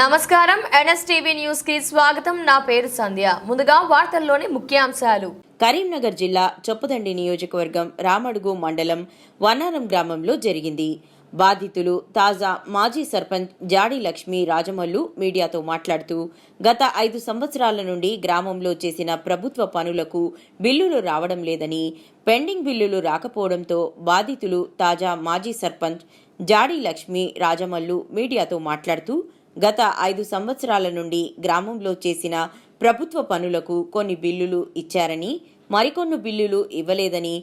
నమస్కారం. ఎన్ఎస్టీవీ న్యూస్కి స్వాగతం. నా పేరు సంధ్య. ముందుగా వార్తల్లోని ముఖ్యాంశాలు. కరీంనగర్ జిల్లా చొప్పదండి నియోజకవర్గం రామడుగు మండలం వన్నారం గ్రామంలో జరిగింది. బాధితులు తాజా మాజీ సర్పంచ్ జాడి లక్ష్మి రాజమల్లు మీడియాతో మాట్లాడుతూ గత ఐదు సంవత్సరాల నుండి గ్రామంలో చేసిన ప్రభుత్వ పనులకు బిల్లులు రావడం లేదని పెండింగ్ బిల్లులు రాకపోవడంతో బాధితులు తాజా మాజీ సర్పంచ్ జాడి లక్ష్మి రాజమల్లు మీడియాతో మాట్లాడుతూ గత ఐదు సంవత్సరాల నుండి గ్రామంలో చేసిన ప్రభుత్వ పనులకు కొన్ని బిల్లులు ఇచ్చారని మరికొన్ని బిల్లులు ఇవ్వలేదని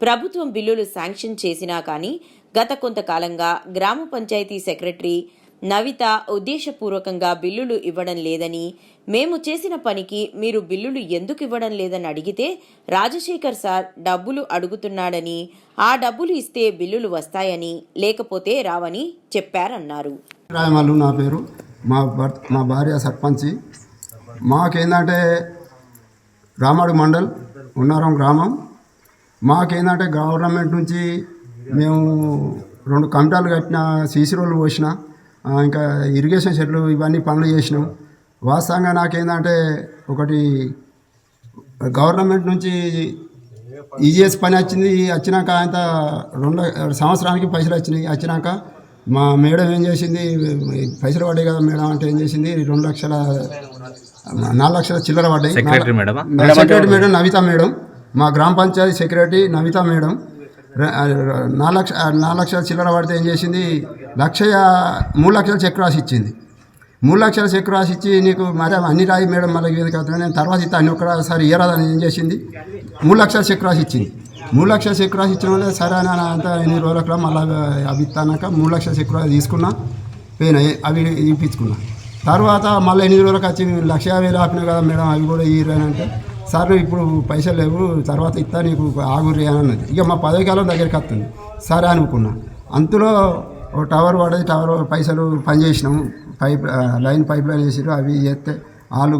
ప్రభుత్వం బిల్లులు శాంక్షన్ చేసినా కానీ గత కొంతకాలంగా గ్రామ పంచాయతీ సెక్రటరీ నవిత ఉద్దేశపూర్వకంగా బిల్లులు ఇవ్వడం లేదని మేము చేసిన పనికి మీరు బిల్లులు ఎందుకు ఇవ్వడం లేదని అడిగితే రాజశేఖర్ సార్ డబ్బులు అడుగుతున్నాడని ఆ డబ్బులు ఇస్తే బిల్లులు వస్తాయని లేకపోతే రావని చెప్పారన్నారు. రాయమల్లు నా పేరు. మా భర్త మా భార్య సర్పంచి. మాకేందంటే రామాడు మండల్ ఉన్నారం గ్రామం. మాకేందంటే గవర్నమెంట్ నుంచి మేము రెండు కమిటాలు కట్టిన సీసీ రోడ్లు పోసినా ఇంకా ఇరిగేషన్ షెడ్లు ఇవన్నీ పనులు చేసినాం. వాస్తవంగా నాకేందంటే ఒకటి గవర్నమెంట్ నుంచి ఈజీఎస్ పని వచ్చింది వచ్చినాక ఆయన రెండు సంవత్సరానికి పైసలు వచ్చినాయి. వచ్చినాక మా మేడం ఏం చేసింది పైసలు పడ్డాయి కదా మేడం అంటే ఏం చేసింది రెండు లక్షల నాలుగు లక్షల చిల్లర పడ్డాయి. Secretary madam Navitha madam. మా గ్రామ పంచాయతీ సెక్రటరీ నవిత మేడం. నాలుగు లక్ష నాలుగు లక్షల చిల్లర పడితే ఏం చేసింది లక్ష మూడు లక్షల చెక్ రాసి ఇచ్చింది. మూడు లక్షల చెక్ రాసి ఇచ్చి నీకు మరి అన్ని రాయి మేడం మళ్ళీ ఎందుకు అవుతుంది నేను తర్వాత ఇస్తా అని ఒకసారి ఇయ్యరాదని ఏం చేసింది? మూడు లక్షల చెక్ రాసి ఇచ్చింది. మూడు లక్షల చెక్ రాసి ఇచ్చిన వల్ల సరే అని అంత ఎన్ని రోజులకు మళ్ళీ అవి ఇస్తానాక మూడు లక్షల చెక్ రాసి తీసుకున్నా పోయినాయి అవి ఇప్పించుకున్నా. తర్వాత మళ్ళీ ఎనిమిది రోజులకు వచ్చి లక్ష యాభై ఆపినా కదా మేడం అవి కూడా ఇయ్యరని అంటే సార్ ఇప్పుడు పైసలు లేవు తర్వాత ఇస్తా నీకు ఆగురి అని అన్నది. ఇక మా పదవి కాలం దగ్గరికి వస్తుంది. సరే అనుకున్నా. అంతలో ఓ టవర్ పడేది టవర్ పైసలు పనిచేసినాం. పైప్ లైన్ పైప్ లైన్ వేసారు అవి చేస్తే వాళ్ళు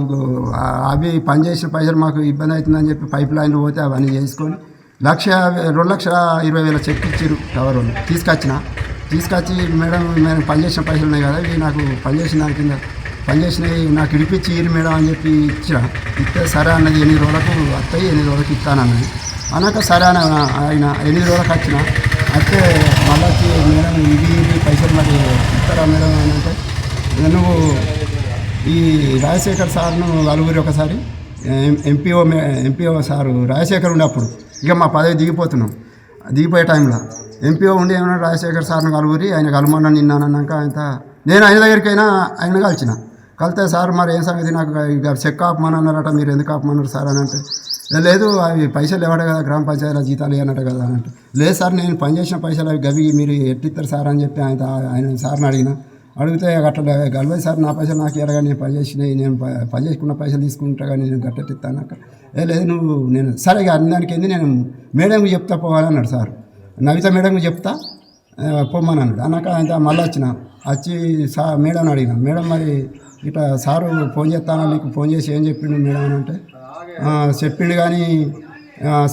అవి పనిచేసిన పైసలు మాకు ఇబ్బంది అవుతుందని చెప్పి పైప్ లైన్లు పోతే అవన్నీ చేసుకొని లక్ష రెండు లక్షల ఇరవై వేల చెక్ ఇచ్చారు టవర్ వాళ్ళు. తీసుకొచ్చిన. తీసుకొచ్చి మేడం మేము పనిచేసిన పైసలు ఉన్నాయి కదా ఇవి నాకు పనిచేసిన దాని కింద పనిచేసినవి నాకు ఇడిపించి ఇరు మేడం అని చెప్పి ఇచ్చిన. ఇస్తే సరే అన్నది ఎనిమిది రోజులకు వస్తాయి ఎనిమిది రోజులకు ఇస్తానన్నది. అన్నాక సరే అన్న ఆయన ఎనిమిది రోజులకు వచ్చిన అయితే మళ్ళీ మేడం ఇది ఇది పైసలు మరి ఇస్తారా మేడం అని అంటే నువ్వు ఈ రాజశేఖర్ సార్ను నలుగురి ఒకసారి ఎం- ఎంపీఓ మే- ఎంపీఓ సారు రాజశేఖర్ ఉన్నప్పుడు ఇక మా పదవి దిగిపోతున్నాం. దిగిపోయే టైంలో ఎంపీఓ ఉండి ఏమన్నా రాజశేఖర్ సార్ను కలుగురి ఆయన కలమన్నా నిన్నానన్నాక ఆయన నేను ఆయన దగ్గరికైనా ఆయన కలిసిన. కలితే సార్ మరి ఏం సంగతి నాకు ఇక చెక్ ఆపమని అన్నారట మీరు ఎందుకు ఆపమన్నారు సార్ అని అంటే లేదు అవి పైసలు ఇవ్వడు కదా గ్రామ పంచాయతీల జీతాలు ఇవ్వనట కదా అని అంటే. లేదు సార్ నేను పనిచేసిన పైసలు అవి గవి మీరు ఎట్టిస్తారు సార్ అని చెప్పి ఆయన ఆయన సార్ని అడిగిన. అడిగితే అట్లా గల్వై సార్ నా పైసలు నాకు ఇవ్వగా నేను పని నేను ప- పని చేసుకున్న పైసలు తీసుకుంటా కానీ నేను గట్టెట్టిస్తాను ఏ లేదు నువ్వు నేను సరే ఇక దానికి ఏంది నేను మేడంకి చెప్తా పోవాలన్నాడు సార్. నవిత మేడంకి చెప్తా ఆ, పొమ్మని అన్నాడు. అన్నాక ఆయన మళ్ళీ వచ్చిన వచ్చి సా మేడం అడిగిన. మేడం మరి ఇట్లా సారు ఫోన్ చేస్తాను నీకు ఫోన్ చేసి ఏం చెప్పిండు మేడం అని అంటే చెప్పిండు కానీ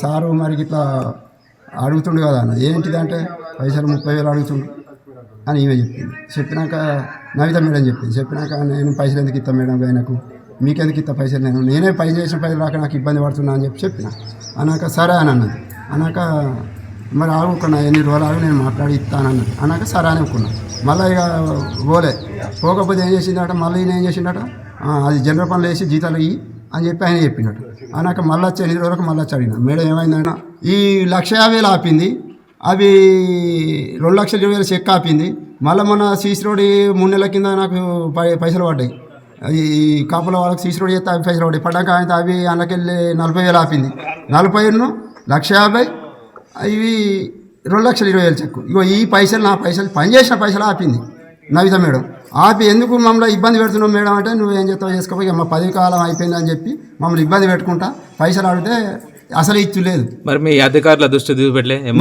సారు మరి ఇట్లా అడుగుతుండు కదా అన్న. ఏంటిదంటే పైసలు ముప్పై వేలు అడుగుతుండు అని ఈమె చెప్పింది. చెప్పినాక నవిత మేడం చెప్పింది. చెప్పినాక నేను పైసలు ఎందుకు ఇస్తా మేడం ఆయనకు? మీకెందుకు ఇస్తా పైసలు నేను? నేనే పై చేసిన పైసలు రాక నాకు ఇబ్బంది పడుతున్నా అని చెప్పి చెప్పిన. అన్నాక సరే అని అన్నది. అన్నాక మరి ఆగుకున్నా ఎన్ని రోజులు ఆగు నేను మాట్లాడి ఇస్తాను అన్నది. అన్నాక సరే అని అనుకున్నా. మళ్ళీ ఇక పోలే. పోకపోతే ఏం చేసిందట? మళ్ళీ ఈయన ఏం చేసిండట అది జనరల్ పనులు వేసి జీతాలు ఇయ్యి అని చెప్పి ఆయన చెప్పినట్టు అన్నాక మళ్ళీ వచ్చి ఎనిమిది రోజులకు మళ్ళీ వచ్చి అడిగిన మేడం ఏమైందన్న ఈ లక్ష యాభైలు వేలు ఆపింది అవి రెండు లక్షల ఇరవై వేలు చెక్ ఆపింది మళ్ళీ మొన్న సీసీ రోడ్ మూడు నెలల కింద నాకు పై- పైసలు పడ్డాయి. ఈ కాపుల వాళ్ళకి సీసీ రోడ్ చేస్తే అవి పైసలు పడ్డాయి. పడ్డాక ఆయన అవి అందుకెళ్ళి నలభై వేలు ఆపింది. నలభైను లక్ష యాభై ఇవి రెండు లక్షల ఇరవై వేలు చెక్కు. ఇగో ఈ పైసలు నా పైసలు పనిచేసిన పైసలు ఆపింది. నవిత మేడం. ఆపి ఎందుకు మమ్మల్ని ఇబ్బంది పెడుతున్నావు మేడం అంటే నువ్వు ఏం చేస్తావు? చేసుకోపోయి మా పదవి కాలం అయిపోయింది అని చెప్పి మమ్మల్ని ఇబ్బంది పెట్టుకుంటా. పైసలు అడిగితే అసలు ఇచ్చు లేదు. మరి మీ అధికారుల దృష్టి చూపెట్టలే నేను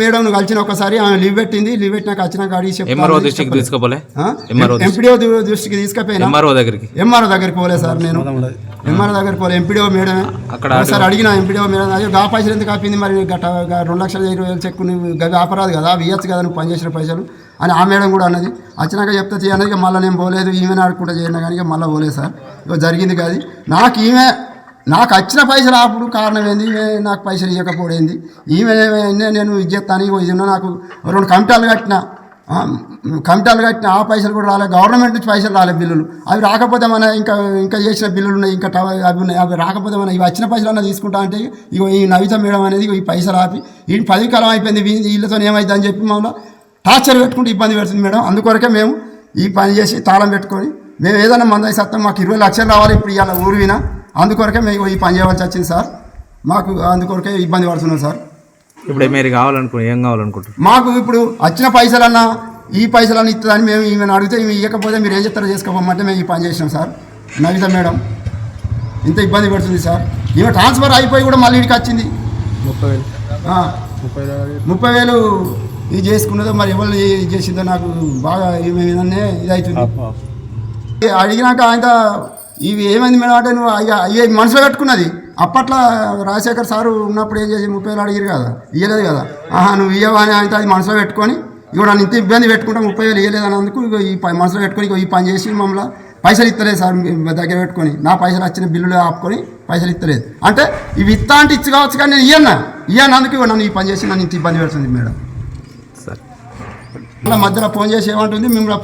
మేడం కలిసిన ఒకసారి ఆమె లీవ్ పెట్టింది. లీవ్ పెట్టినాక వచ్చినాక అడిగి ఎంఆర్ఓ దృష్టికి తీసుకోపోలే? ఎంపీడీఓ దృష్టికి తీసుకుపోయినా? ఎంఆర్ఓ దగ్గరికి. ఎంఆర్ఓ దగ్గరికి పోలే సార్ నేను. ఎంఆర్ఓ దగ్గరికి పోలే. ఎంపీడీఓ మేడమే. అక్కడ ఒకసారి అడిగిన ఎంపీడీఓ మేడం అయ్యో గా పైసలు ఎందుకు ఆపింది మరి? గట్ట రెండు లక్షల ఇరవై వేలు చెక్కు నువ్వు ఆపరాదు కదా అవి ఇవ్వచ్చు కదా నువ్వు పనిచేసిన పైసలు. అని ఆ మేడం కూడా అన్నది. వచ్చినాక చెప్తే చేయనది మళ్ళీ నేను పోలేదు ఈమె ఆడుకుంటా చేయను కానీ మళ్ళీ పోలేదు సార్. ఇక జరిగింది కాదు నాకు ఈమె నాకు వచ్చిన పైసలు అప్పుడు కారణం ఏంది? ఈమె నాకు పైసలు ఇవ్వకపోయింది ఈమె నేను ఇది చేస్తాను ఇగో ఇది ఉన్న నాకు రెండు కమిటాలు కట్టిన కమిటాలు కట్టిన ఆ పైసలు కూడా రాలే గవర్నమెంట్ నుంచి పైసలు రాలే బిల్లులు. అవి రాకపోతే మన ఇంకా ఇంకా చేసిన బిల్లులు ఉన్నాయి ఇంకా టవ- అవి ఉన్నాయి అవి రాకపోతే మన ఇవి వచ్చిన పైసలు అన్న తీసుకుంటా అంటే ఇగో ఈ నవిత మేడం అనేది ఈ పైసలు ఆపి ఈ పది కాలం అయిపోయింది వీళ్ళతో ఏమైంది అని చెప్పి మమ్మల్ని టార్చర్ పెట్టుకుంటే ఇబ్బంది పెడుతుంది మేడం. అందుకొరకే మేము ఈ పని చేసి తాళం పెట్టుకొని మేము ఏదైనా మంది సత్తం మాకు ఇరవై లక్షలు రావాలి ఇప్పుడు ఇవాళ ఊరు వినా. అందుకొరకే మేము ఈ పని చేయవలసి వచ్చింది సార్. మాకు అందుకొరకే ఇబ్బంది పడుతున్నాం సార్. ఇప్పుడు మీరు కావాలనుకో ఏం కావాలనుకుంటారు మాకు ఇప్పుడు వచ్చిన పైసలన్నా ఈ పైసలన్నా ఇస్తుందని మేము ఈమెను అడిగితే ఈమె ఇవ్వకపోతే మీరు ఏం చెప్తారో చేసుకోమంటే మేము ఈ పని చేసినాం సార్. నవిత మేడం ఇంత ఇబ్బంది పెడుతుంది సార్. ఈమె ట్రాన్స్ఫర్ అయిపోయి కూడా మళ్ళీ ఇక్కడికి వచ్చింది. ముప్పై వేలు. ఆ, ముప్పై వేలు ఇది చేసుకున్నదో మరి ఎవరు చేసిందో నాకు బాగా ఈమె మీదనే ఇది అవుతుంది అడిగినాక ఆయన ఇవి ఏమైంది మేడం అంటే నువ్వు అయ్యా అయ్యే మనసులో పెట్టుకున్నది అప్పట్లో రాజశేఖర్ సారు ఉన్నప్పుడు ఏం చేసి ముప్పై వేలు అడిగారు కదా ఇవ్వలేదు కదా. ఆహా నువ్వు ఇవ్వవా అని ఆయన అది మనసులో పెట్టుకొని ఇక నన్ను ఇంత ఇబ్బంది పెట్టుకుంటా ముప్పై వేలు ఇవ్వలేదు అన్నందుకు ఈ మనసులో పెట్టుకొని ఈ పని చేసి మమ్మల్ని పైసలు ఇస్తలేదు సార్ దగ్గర పెట్టుకొని. నా పైసలు వచ్చిన బిల్లులు ఆపుకొని పైసలు ఇస్తలేదు. అంటే ఇవి ఇస్తా అంటే ఇచ్చి కావచ్చు కానీ నేను ఇయ్యన్నా ఇయ్యన్నందుకు నన్ను ఈ పని చేసి నన్ను ఇంత ఇబ్బంది పెడుతుంది మేడం. మళ్ళీ మధ్యలో ఫోన్ చేసి ఏమంటుంది? మిమ్మల్ని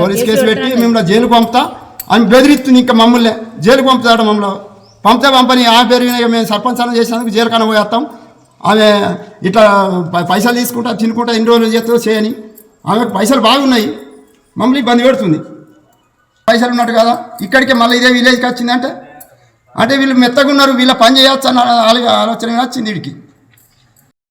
పోలీస్ కేసు పెట్టి మిమ్మల్ని జైలుకు పంపుతా. అని బెదిరిస్తుంది ఇంకా మమ్మల్ని. జైలుకు పంపుతాడు మమ్మల్ని. పంపితే పంపని ఆ పేరు మీద ఇక మేము సర్పంచ్ అన్న చేసినందుకు జైలు కన్నా పోయేస్తాం ఆమె ఇట్లా పైసలు తీసుకుంటా తినుకుంటా ఎన్ని రోజులు చేస్తుందో చేయని. ఆమెకు పైసలు బాగున్నాయి. మమ్మల్ని ఇబ్బంది పెడుతుంది. పైసలు ఉన్నట్టు కదా. ఇక్కడికి మళ్ళీ ఇదే విలేజ్కి వచ్చిందంటే అంటే వీళ్ళు మెత్తగా ఉన్నారు వీళ్ళ పని చేయొచ్చు అన్న ఆలో- ఆలోచన వచ్చింది వీడికి.